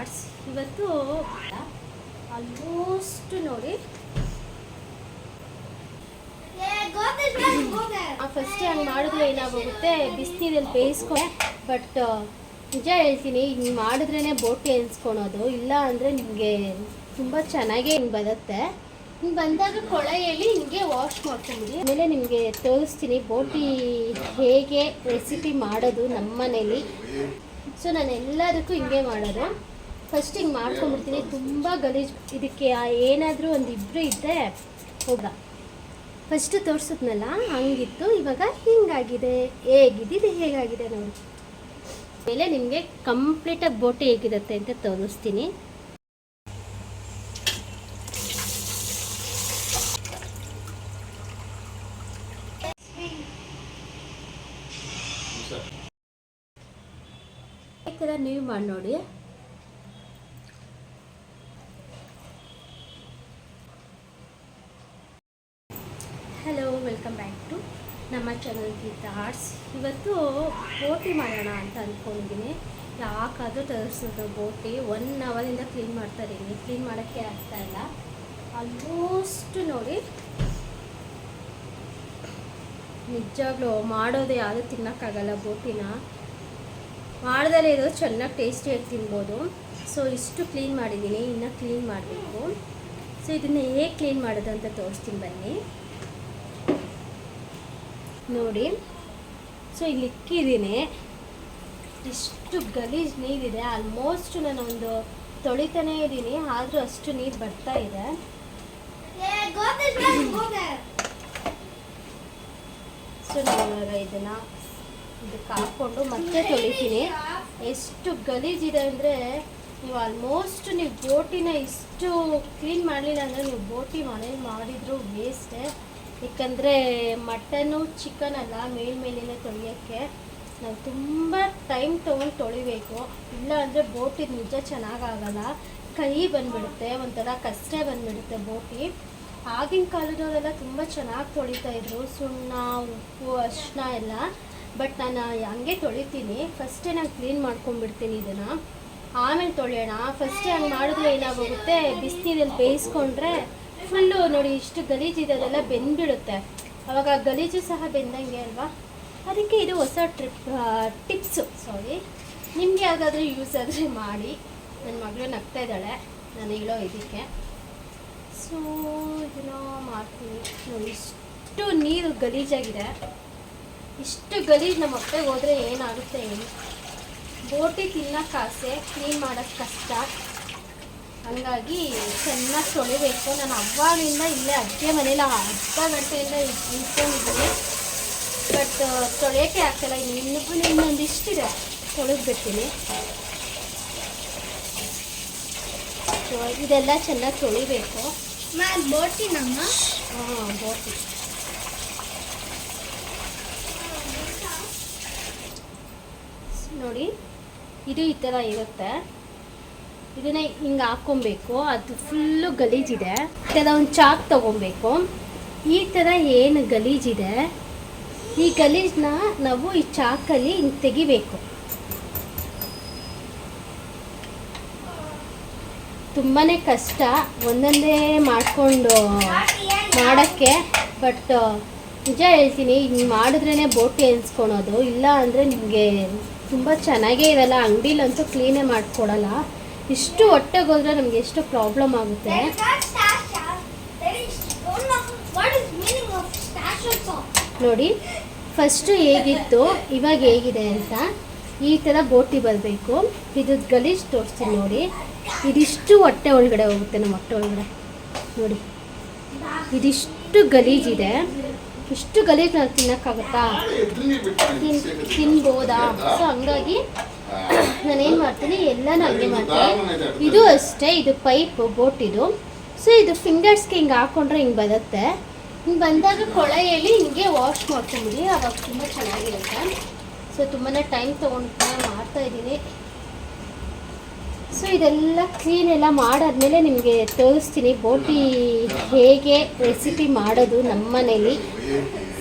Arts ಇವತ್ತು almost ನೋಡಿ. First ಹಂಗೆ ಮಾಡಿದ್ರೆ ಏನಾಗೋಗುತ್ತೆ? ಬಿಸಿನೀರಲ್ಲಿ ಬೇಯಿಸ್ಕೊಂಡೆ ಬಟ್ ನಿಜ ಹೇಳ್ತೀನಿ ಹಿಂಗೆ ಮಾಡಿದ್ರೇ ಬೋಟಿ ಎನ್ಸ್ಕೊಳೋದು ಇಲ್ಲ ಅಂದರೆ ನಿಮಗೆ ತುಂಬ ಚೆನ್ನಾಗೇ ಹಿಂಗೆ ಬರುತ್ತೆ. ಹಿಂಗೆ ಬಂದಾಗ ಕೊಳೆಯಲ್ಲಿ ಹಿಂಗೆ ವಾಶ್ ಮಾಡ್ಕೊಂಬಿಡಿ. ಆಮೇಲೆ ನಿಮಗೆ ತೋರಿಸ್ತೀನಿ ಬೋಟಿ ಹೇಗೆ ರೆಸಿಪಿ ಮಾಡೋದು ನಮ್ಮ ಮನೇಲಿ ಸೊ ನಾನು ಎಲ್ಲದಕ್ಕೂ ಹಿಂಗೆ ಮಾಡೋದು. ಫಸ್ಟ್ ಹಿಂಗೆ ಮಾಡ್ಕೊಂಡ್ಬಿಡ್ತೀನಿ. ತುಂಬ ಗಲೀಜು. ಇದಕ್ಕೆ ಏನಾದರೂ ಒಂದು ಇಬ್ಬರು ಇದ್ದರೆ ಹೋಗ ಫಸ್ಟ್ ತೋರಿಸಿದ್ನಲ್ಲ, ಹಂಗಿತ್ತು. ಇವಾಗ ಹಿಂಗಾಗಿದೆ. ಹೇಗಿದ್ದು ಹೇಗಾಗಿದೆ ನೋಡಿ. ಮೇಲೆ ನಿಮಗೆ ಕಂಪ್ಲೀಟಾಗಿ ಬೋಟಿ ಹೇಗಿರುತ್ತೆ ಅಂತ ತೋರಿಸ್ತೀನಿ. ಈ ನೀವು ಮಾಡಿ ನೋಡಿ ಬ್ಯಾಕ್ ಟು ನಮ್ಮ ಚಾನಲ್ ಗೀತಾ ಆರ್ಟ್ಸ್. ಇವತ್ತು ಬೋಟಿ ಮಾಡೋಣ ಅಂತ ಅಂದ್ಕೊಂಡಿದ್ದೀನಿ ಯಾಕಾದರೂ ತರಿಸೋದು ಬೋಟಿ ಒನ್ ಅವರಿಂದ ಕ್ಲೀನ್ ಮಾಡ್ತಾ ಇದ್ದೀನಿ. ಕ್ಲೀನ್ ಮಾಡೋಕ್ಕೆ ಆಗ್ತಾ ಇಲ್ಲ. ಆಲ್ಮೋಸ್ಟ್ ನೋಡಿ, ನಿಜವಾಗ್ಲೂ ಮಾಡೋದು ಯಾರು ತಿನ್ನೋಕ್ಕಾಗಲ್ಲ ಬೋಟಿನ ಮಾಡ್ದಲೇ ಇರೋದು ಚೆನ್ನಾಗಿ ಟೇಸ್ಟಿಯಾಗಿ ತಿನ್ಬೋದು. ಸೊ ಇಷ್ಟು ಕ್ಲೀನ್ ಮಾಡಿದ್ದೀನಿ. ಇನ್ನೂ ಕ್ಲೀನ್ ಮಾಡಬೇಕು. ಸೊ ಇದನ್ನು ಹೇಗೆ ಕ್ಲೀನ್ ಮಾಡೋದು ಅಂತ ತೋರಿಸ್ತೀನಿ ಬನ್ನಿ. ನೋಡಿ. ಸೊ ಇಲ್ಲಿ ಇಕ್ಕಿದ್ದೀನಿ. ಎಷ್ಟು ಗಲೀಜು ನೀರಿದೆ. ಆಲ್ಮೋಸ್ಟ್ ನಾನು ಒಂದು ತೊಳಿತಾನೇ ಇದ್ದೀನಿ. ಆದರೂ ಅಷ್ಟು ನೀರು ಬರ್ತಾ ಇದೆ. ಸೊ ನಾನು ಇದನ್ನ ಇದನ್ನು ಇದಕ್ಕೆ ಹಾಕ್ಕೊಂಡು ಮತ್ತೆ ತೊಳಿತೀನಿ. ಎಷ್ಟು ಗಲೀಜಿದೆ ಅಂದರೆ ನೀವು ಆಲ್ಮೋಸ್ಟ್ ನೀವು ಬೋಟಿನ ಇಷ್ಟು ಕ್ಲೀನ್ ಮಾಡಲಿಲ್ಲ ಅಂದರೆ ನೀವು ಬೋಟಿ ಮನೇಲಿ ಮಾಡಿದ್ರು ವೇಸ್ಟೇ ಯಾಕಂದರೆ ಮಟನ್ನು ಚಿಕನ್ ಅಲ್ಲ ಮೇಲ್ಮೇಲಿನ ತೊಳೆಯೋಕ್ಕೆ ನಾವು ತುಂಬ ಟೈಮ್ ತೊಗೊಂಡು ತೊಳಿಬೇಕು. ಇಲ್ಲ ಅಂದರೆ ಬೋಟಿದು ನಿಜ ಚೆನ್ನಾಗಾಗಲ್ಲ. ಕಹಿ ಬಂದ್ಬಿಡುತ್ತೆ, ಒಂಥರ ಕಷ್ಟ ಬಂದ್ಬಿಡುತ್ತೆ ಬೋಟಿ. ಆಗಿನ ಕಾಲದವರೆಲ್ಲ ತುಂಬ ಚೆನ್ನಾಗಿ ತೊಳಿತಾ ಇದ್ರು. ಸುಣ್ಣ, ಉಪ್ಪು ಅರಿಶಿನ ಎಲ್ಲ. ಬಟ್ ನಾನು ಹಂಗೆ ತೊಳಿತೀನಿ. ಫಸ್ಟೇ ನಾನು ಕ್ಲೀನ್ ಮಾಡ್ಕೊಂಡ್ಬಿಡ್ತೀನಿ ಇದನ್ನು. ಆಮೇಲೆ ತೊಳೆಯೋಣ. ಫಸ್ಟೇ ಹಂಗೆ ಮಾಡಿದ್ರೆ ಏನಾಗೋಗುತ್ತೆ? ಬಿಸಿನೀರಲ್ಲಿ ಬೇಯಿಸ್ಕೊಂಡ್ರೆ ಫುಲ್ಲು ನೋಡಿ ಇಷ್ಟು ಗಲೀಜು ಇದೆ ಅದೆಲ್ಲ ಬೆಂದ್ಬಿಡುತ್ತೆ. ಅವಾಗ ಗಲೀಜು ಸಹ ಬೆಂದಂಗೆ ಅಲ್ವಾ? ಅದಕ್ಕೆ ಇದು ಹೊಸ ಟ್ರಿಪ್ ಟಿಪ್ಸು ಸಾರಿ ನಿಮಗೆ ಯಾವುದಾದ್ರೂ ಯೂಸ್ ಆದರೆ ಮಾಡಿ. ನನ್ನ ಮಗಳು ನಗ್ತಾ ಇದ್ದಾಳೆ, ನಾನು ಹೇಳೋ ಇದಕ್ಕೆ. ಸೊ ಇದನ್ನ ಮಾಡ್ತೀನಿ. ನೋಡಿ, ಇಷ್ಟು ನೀರು ಗಲೀಜಾಗಿದೆ. ಇಷ್ಟು ಗಲೀಜು ನಮ್ಮ ಹೊಟ್ಟೆಗೆ ಹೋದರೆ ಏನಾಗುತ್ತೆ ಏನು ಬೋಟಿ ತಿನ್ನೋಕೆ ಆಸೆ, ಕ್ಲೀನ್ ಮಾಡೋಕ್ಕೆ ಕಷ್ಟ. ಹಂಗಾಗಿ ಚೆನ್ನಾಗಿ ತೊಳಿಬೇಕು. ನಾನು ಅವಾಗಿಂದ ಇಲ್ಲೇ ಅಡುಗೆ ಮನೇಲಿ ಅರ್ಧ ಗಂಟೆಯಿಂದ ಇಟ್ಕೊಂಡಿದ್ದೀನಿ. ಬಟ್ ತೊಳೆಯೋಕ್ಕೆ ಆಗ್ತಿಲ್ಲ. ಇಲ್ಲಿ ಇನ್ನೂ ಇನ್ನೊಂದಿಷ್ಟಿದೆ. ತೊಳೆದ್ಬಿಡ್ತೀನಿ. ಸೊ ಇದೆಲ್ಲ ಚೆನ್ನಾಗಿ ತೊಳಿಬೇಕು. ಬೋಟಿ ನಮ್ಮ ಹಾಂ ಬೋಟಿ. ನೋಡಿ ಇದು ಈ ಥರ ಇರುತ್ತೆ. ಇದನ್ನ ಹಿಂಗೆ ಹಾಕ್ಕೊಬೇಕು. ಅದು ಫುಲ್ಲು ಗಲೀಜಿದೆ. ಒಂದು ಚಾಕ್ ತಗೊಬೇಕು. ಈ ಥರ ಏನು ಗಲೀಜಿದೆ? ಈ ಗಲೀಜನ್ನ ನಾವು ಈ ಚಾಕಲ್ಲಿ ಹಿಂಗೆ ತೆಗಿಬೇಕು. ತುಂಬಾ ಕಷ್ಟ. ಒಂದೊಂದೇ ಮಾಡಿಕೊಂಡು ಮಾಡೋಕ್ಕೆ. ಬಟ್ ನಿಜ ಹೇಳ್ತೀನಿ ಹಿಂಗೆ ಮಾಡಿದ್ರೇ ಬೋಟಿ ಎನ್ಸ್ಕೊಳೋದು. ಇಲ್ಲ ಅಂದರೆ ನಿಮಗೆ ತುಂಬ ಚೆನ್ನಾಗೇ ಇರಲ್ಲ. ಅಂಗಡಿಲಂತೂ ಕ್ಲೀನೇ ಮಾಡಿಕೊಡಲ್ಲ. ಇಷ್ಟು ಹೊಟ್ಟೆಗೆ ಹೋದ್ರೆ ನಮಗೆ ಎಷ್ಟು ಪ್ರಾಬ್ಲಮ್ ಆಗುತ್ತೆ? ನೋಡಿ ಫಸ್ಟು ಹೇಗಿತ್ತು, ಇವಾಗ ಹೇಗಿದೆ ಅಂತ ಈ ಥರ ಬೋಟಿ ಬರಬೇಕು. ಇದು ಗಲೀಜು ತೋರಿಸ್ತೀನಿ ನೋಡಿ. ಇದಿಷ್ಟು ಹೊಟ್ಟೆ ಒಳಗಡೆ ಹೋಗುತ್ತೆ ನಮ್ಮ ಹೊಟ್ಟೆ ಒಳಗಡೆ. ನೋಡಿ. ಇದಿಷ್ಟು ಗಲೀಜಿದೆ ಇಷ್ಟು ಗಲೀಜು ನಾವು ತಿನ್ನೋಕ್ಕಾಗುತ್ತಾ? ತಿನ್ ತಿನ್ಬೋದಾ? ಸೊ ಹಂಗಾಗಿ ನಾನೇನು ಮಾಡ್ತೀನಿ? ಎಲ್ಲನೂ ಹಂಗೆ ಮಾಡ್ತೀನಿ. ಇದು ಅಷ್ಟೇ ಇದು ಪೈಪ್ ಬೋಟ್ ಇದು. ಸೊ ಇದು ಫಿಂಗರ್ಸ್ಗೆ ಹಿಂಗೆ ಹಾಕೊಂಡ್ರೆ ಹಿಂಗೆ ಬರುತ್ತೆ. ಹಿಂಗೆ ಬಂದಾಗ ಕೊಳೆಯಲ್ಲಿ ಹಿಂಗೆ ವಾಶ್ ಮಾಡ್ಕೊಂಬಿಡಿ. ಅವಾಗ ತುಂಬ ಚೆನ್ನಾಗಿರುತ್ತೆ. ಸೊ ತುಂಬಾ ಟೈಮ್ ತೊಗೊಂಡು ಮಾಡ್ತಾ ಇದ್ದೀನಿ. ಸೊ ಇದೆಲ್ಲ ಕ್ಲೀನ್ ಎಲ್ಲ ಮಾಡಾದ್ಮೇಲೆ ನಿಮಗೆ ತೋರಿಸ್ತೀನಿ ಬೋಟಿ ಹೇಗೆ ರೆಸಿಪಿ ಮಾಡೋದು ನಮ್ಮನೇಲಿ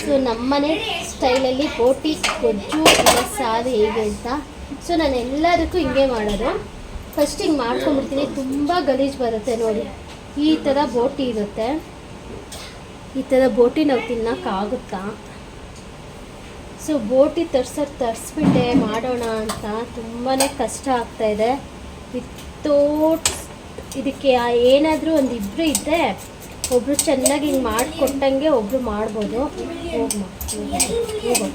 ಸೊ ನಮ್ಮನೆ ಸ್ಟೈಲಲ್ಲಿ ಬೋಟಿ ಗೊಜ್ಜು ಸಾರು ಹೇಗೆ ಅಂತ. ಸೊ ನಾನು ಎಲ್ಲದಕ್ಕೂ ಹಿಂಗೆ ಮಾಡೋದು. ಫಸ್ಟ್ ಹಿಂಗೆ ಮಾಡ್ಕೊಂಡ್ಬಿಡ್ತೀನಿ. ತುಂಬ ಗಲೀಜು ಬರುತ್ತೆ ನೋಡಿ. ಈ ಥರ ಬೋಟಿ ಇರುತ್ತೆ. ಈ ಥರ ಬೋಟಿ ನಾವು ತಿನ್ನೋಕ್ಕಾಗುತ್ತಾ ಸೊ ಬೋಟಿ ತರ್ಸೋದು ತರಿಸ್ಬಿಟ್ಟೆ, ಮಾಡೋಣ ಅಂತ. ತುಂಬಾ ಕಷ್ಟ ಆಗ್ತಾಯಿದೆ ವಿತೌಟ್ ಇದಕ್ಕೆ ಏನಾದರೂ ಒಂದು ಇಬ್ಬರು ಇದ್ದರೆ ಒಬ್ಬರು ಚೆನ್ನಾಗಿ ಹಿಂಗೆ ಮಾಡಿಕೊಟ್ಟಂಗೆ ಒಬ್ಬರು ಮಾಡ್ಬೋದು. ಹೋಗಿ ಹೋಗೋ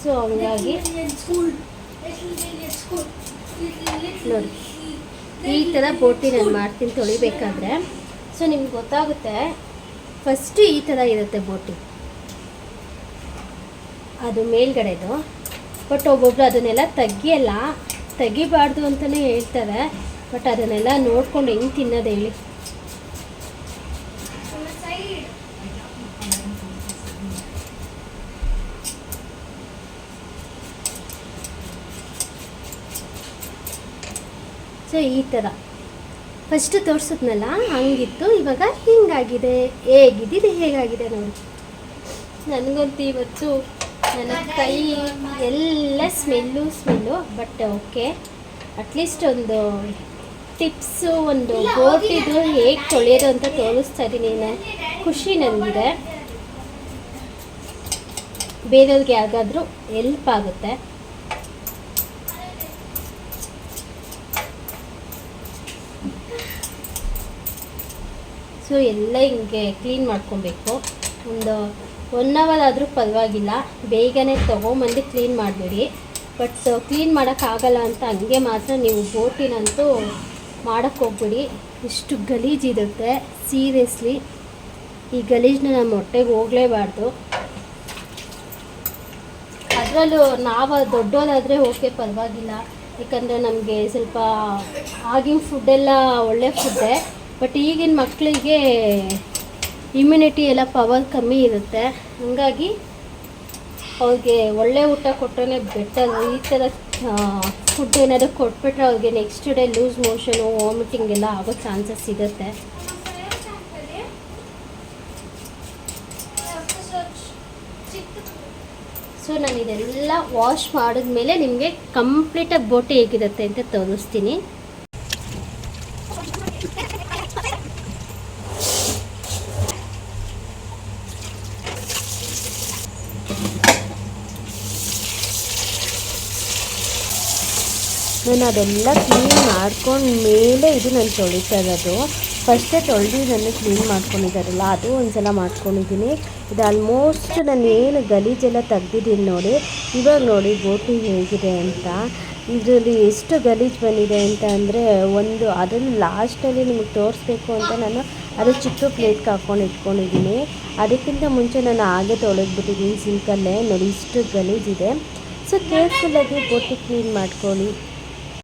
ಸೊ ಹಂಗಾಗಿ ನೋಡಿ ಈ ಥರ ಬೋಟಿ ನಾನು ಮಾಡ್ತೀನಿ ತೊಳಿಬೇಕಾದ್ರೆ. ಸೊ ನಿಮ್ಗೆ ಗೊತ್ತಾಗುತ್ತೆ ಫಸ್ಟು ಈ ಥರ ಇರುತ್ತೆ ಬೋಟಿ. ಅದು ಮೇಲ್ಗಡೆದು. ಬಟ್ ಒಬ್ಬೊಬ್ರು ಅದನ್ನೆಲ್ಲ ತೆಗಿಯಲ್ಲ ತೆಗಿಬಾರ್ದು ಅಂತಲೇ ಹೇಳ್ತಾರೆ. ಬಟ್ ಅದನ್ನೆಲ್ಲ ನೋಡ್ಕೊಂಡು ಹೆಂಗೆ ತಿನ್ನೋದು ಹೇಳಿ. ಸೊ ಈ ಥರ ಫಸ್ಟ್ ತೋರಿಸಿದ್ನಲ್ಲ, ಹಂಗಿತ್ತು, ಇವಾಗ ಹಿಂಗಾಗಿದೆ. ಹೇಗಿದ್ದಿದೆ ಹೇಗಾಗಿದೆ ನೋಡಿ. ನನಗಂತೂ ಇವತ್ತು ನನ್ನ ಕೈ ಎಲ್ಲ smell smell but okay at least ಒಂದು ಟಿಪ್ಸು ಒಂದು ಬೋಟಿದು ಹೇಗೆ ತೊಳೆಯೋದು ಅಂತ ತೋರಿಸ್ತಾ ಇದ್ದೀನಿ. ನಾನು ಖುಷಿ ನನಗಿದೆ. ಬೇರೆಯವ್ರಿಗೆ ಯಾರಿಗಾದ್ರೂ ಎಲ್ಪ್ ಆಗುತ್ತೆ. ಸೊ ಎಲ್ಲ ಹಿಂಗೆ ಕ್ಲೀನ್ ಮಾಡ್ಕೊಬೇಕು. ಒಂದು ಒನ್ ಅವರ್ ಆದರೂ ಪರವಾಗಿಲ್ಲ. ಬೇಗನೆ ತೊಗೊಂಬಂದು ಕ್ಲೀನ್ ಮಾಡಿಬಿಡಿ. ಬಟ್ ಕ್ಲೀನ್ ಮಾಡೋಕ್ಕಾಗಲ್ಲ ಅಂತ ಹಂಗೆ ಮಾತ್ರ ನೀವು ಬೋಟಿನಂತೂ ಮಾಡೋಕ್ಕೆ ಹೋಗ್ಬಿಡಿ. ಇಷ್ಟು ಗಲೀಜಿರುತ್ತೆ ಸೀರಿಯಸ್ಲಿ ಈ ಗಲೀಜನ್ನ ನಮ್ಮ ಹೊಟ್ಟೆಗೆ ಹೋಗಲೇಬಾರ್ದು. ಅದರಲ್ಲೂ ನಾವು ದೊಡ್ಡೋರಾದರೆ ಓಕೆ ಪರವಾಗಿಲ್ಲ. ಯಾಕಂದರೆ ನಮಗೆ ಸ್ವಲ್ಪ ಆಗಿನ ಫುಡ್ಡೆಲ್ಲ ಒಳ್ಳೆ ಫುಡ್ಡೇ ಬಟ್ ಈಗಿನ ಮಕ್ಕಳಿಗೆ ಇಮ್ಯುನಿಟಿ ಎಲ್ಲ ಪವರ್ ಕಮ್ಮಿ ಇರುತ್ತೆ. ಹಾಗಾಗಿ ಅವ್ರಿಗೆ ಒಳ್ಳೆ ಊಟ ಕೊಟ್ಟರೆ ಬೆಟರ್ ಈ ಥರ ಫುಡ್ ಏನಾದರೂ ಕೊಟ್ಬಿಟ್ರೆ ಅವ್ರಿಗೆ next day loose motion vomiting ಎಲ್ಲ ಆಗೋ ಚಾನ್ಸಸ್ ಇರುತ್ತೆ. ಸೊ ನಾನು ಇದೆಲ್ಲ ವಾಶ್ ಮಾಡಿದ್ಮೇಲೆ ನಿಮಗೆ ಕಂಪ್ಲೀಟಾಗಿ ಬೋಟಿ ಹೇಗಿರುತ್ತೆ ಅಂತ ತೋರಿಸ್ತೀನಿ. ನಾನು ಅದೆಲ್ಲ ಕ್ಲೀನ್ ಮಾಡ್ಕೊಂಡು ಮೇಲೆ ಇದು ನಾನು ತೊಳಿತಾ ಇರೋದು. ಫಸ್ಟೇ ತೊಳೆದು ನಾನು ಕ್ಲೀನ್ ಮಾಡ್ಕೊಂಡಿದ್ದಾರಲ್ಲ, ಅದು ಒಂದ್ಸಲ ಮಾಡ್ಕೊಂಡಿದ್ದೀನಿ. ಇದು ಆಲ್ಮೋಸ್ಟ್ ನಾನು ಏನು ಗಲೀಜೆಲ್ಲ ತೆಗ್ದಿದ್ದೀನಿ ನೋಡಿ. ಇವಾಗ ನೋಡಿ ಬೋಟಿ ಹೇಗಿದೆ ಅಂತ. ಇದರಲ್ಲಿ ಎಷ್ಟು ಗಲೀಜು ಬಂದಿದೆ ಅಂತ ಅಂದರೆ ಒಂದು, ಅದನ್ನು ಲಾಸ್ಟಲ್ಲಿ ನಿಮಗೆ ತೋರಿಸ್ಬೇಕು ಅಂತ ನಾನು ಅದು ಚಿಕ್ಕ ಪ್ಲೇಟ್ಗೆ ಹಾಕ್ಕೊಂಡು ಇಟ್ಕೊಂಡಿದ್ದೀನಿ. ಅದಕ್ಕಿಂತ ಮುಂಚೆ ನಾನು ಹಾಗೆ ತೊಳೆದ್ಬಿಟ್ಟಿದ್ದೀನಿ ಸಿಂಕಲ್ಲೇ. ನೋಡಿ, ಇಷ್ಟು ಗಲೀಜಿದೆ ಸೊ ಕೇರ್ಫುಲ್ಲಾಗಿ ಬೋಟಿ ಕ್ಲೀನ್ ಮಾಡ್ಕೊಳ್ಳಿ.